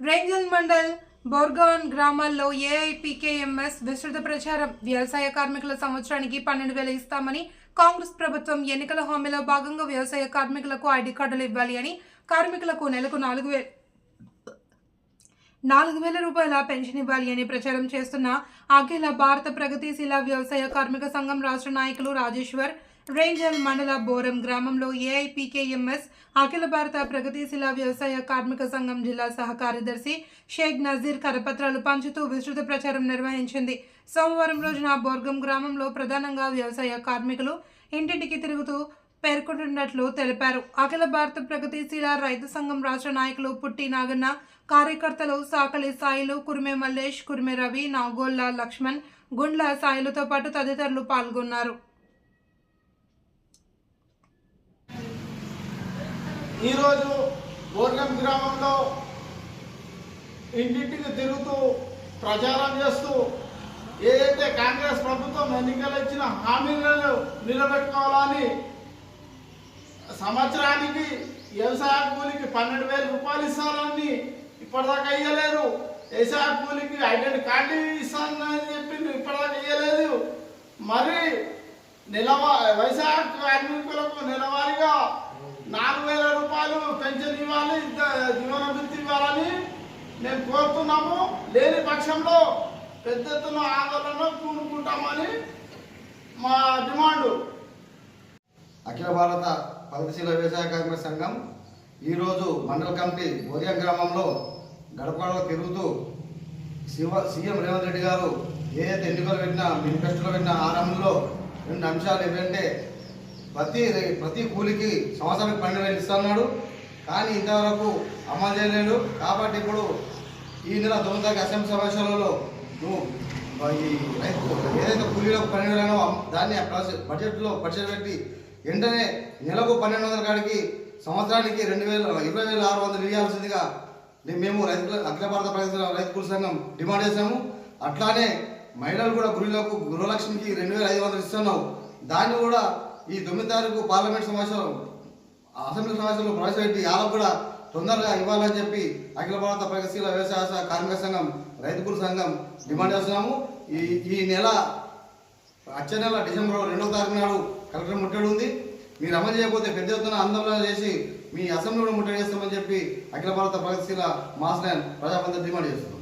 రేంజల్ మండల్ బోర్గాన్ గ్రామాల్లో ఏఐపీకేఎంఎస్ విస్తృత ప్రచారం. వ్యవసాయ కార్మికుల సంవత్సరానికి పన్నెండు వేలు ఇస్తామని కాంగ్రెస్ ప్రభుత్వం ఎన్నికల హామీలో భాగంగా వ్యవసాయ కార్మికులకు ఐడి కార్డులు ఇవ్వాలి అని కార్మికులకు నెలకు నాలుగు వేలు నాలుగు వేల రూపాయల పెన్షన్ ఇవ్వాలి అని ప్రచారం చేస్తున్న అఖిల భారత ప్రగతిశీల వ్యవసాయ కార్మిక సంఘం రాష్ట్ర నాయకులు రాజేశ్వర్ రేంజల్ మండల బోరం గ్రామంలో ఏఐపీకేఎంఎస్ అఖిల భారత ప్రగతిశీల వ్యవసాయ కార్మిక సంఘం జిల్లా సహ కార్యదర్శి షేక్ నజీర్ కరపత్రాలు పంచుతూ విస్తృత ప్రచారం నిర్వహించింది. సోమవారం రోజున బోర్గం గ్రామంలో ప్రధానంగా వ్యవసాయ కార్మికులు ఇంటింటికి తిరుగుతూ పేర్కొంటున్నట్లు తెలిపారు. అఖిల భారత ప్రగతిశీల రైతు సంఘం రాష్ట్ర నాయకులు పుట్టి నాగన్న కార్యకర్తలు సాకలి సాయిలు కురిమే మల్లేష్ కురిమే రవి నాగోల్ల లక్ష్మణ్ గుండ్ల సాయిలతో పాటు తదితరులు పాల్గొన్నారు. ఈరోజు బోర్గం గ్రామంలో ఇంటింటికి తిరుగుతూ ప్రచారం చేస్తూ ఏదైతే కాంగ్రెస్ ప్రభుత్వం ఎన్నికలు ఇచ్చిన హామీలను నిలబెట్టుకోవాలని సంవత్సరానికి వ్యవసాయ కూలికి పన్నెండు వేల రూపాయలు ఇస్తానని ఇప్పటిదాకా ఇయ్యలేరు వ్యవసాయ కూలికి ఐడెంటి కార్డు ఇస్తానని చెప్పి ఇప్పటిదాకా ఇవ్వలేదు మరి నిలవ వ్యవసాయ కార్మిక నెలవారీగా నాలుగు వేల రూపాయలు పెన్షన్ ఇవ్వాలి ద- జీవన వృత్తి ఇవ్వాలని మేము కోరుతున్నాము. లేని పక్షంలో పెద్ద ఎత్తున ఆందోళన కూనుకుంటామని మా డిమాండ్. అఖిల భారత పగతిశీల వ్యవసాయ కార్మిక సంఘం ఈరోజు మండల కమిటీ బోరియం గ్రామంలో గడపడలో తిరుగుతూ శివ సీఎం రేవంత్ రెడ్డి గారు ఏదైతే ఎన్నికలు పెట్టినా మేనిఫెస్టోలో పెట్టిన ఆరంభంలో రెండు అంశాలు ఏంటంటే ప్రతి ప్రతి కూలికి సంవత్సరానికి పన్నెండు వేలు ఇస్తున్నాడు కానీ ఇంతవరకు అమలు చేయలేదు కాబట్టి ఇప్పుడు ఈ నెల తొమ్మిది తారీఖు అసెంబ్లీ సమావేశాలలో నువ్వు ఈ రైతు ఏదైతే కూలీలకు పన్నెండు వేలనో దాన్ని బడ్జెట్లో బడ్జెట్ పెట్టి వెంటనే నెలకు పన్నెండు వందల కాడికి సంవత్సరానికి రెండు వేల ఇరవై వేల ఆరు వందలు ఇవ్వాల్సిందిగా మేము రైతుల అఖిల భారత ప్రజల రైతు కూలి సంఘం డిమాండ్ చేశాము. అట్లానే మహిళలు కూడా గృహలకు గృహలక్ష్మికి రెండు వేల ఐదు వందలు ఇస్తున్నావు. దాన్ని కూడా ఈ తొమ్మిది తారీఖు పార్లమెంట్ సమావేశం అసెంబ్లీ సమావేశంలో ప్రవేశపెట్టి వాళ్ళకు కూడా తొందరగా ఇవ్వాలని చెప్పి అఖిల భారత ప్రగతిశీల వ్యవసాయ కార్మిక సంఘం రైతు సంఘం డిమాండ్ చేస్తున్నాము. ఈ ఈ నెల వచ్చే నెల డిసెంబర్ రెండవ తారీఖు నాడు కలెక్టర్ ముట్టడి ఉంది. మీరు అమలు చేయకపోతే పెద్ద ఎత్తున ఆందోళన చేసి మీ అసెంబ్లీలో ముట్టడి చేస్తామని చెప్పి అఖిల భారత ప్రగతిశీల మాస్ లైన్ ప్రజాపతి డిమాండ్ చేస్తున్నాం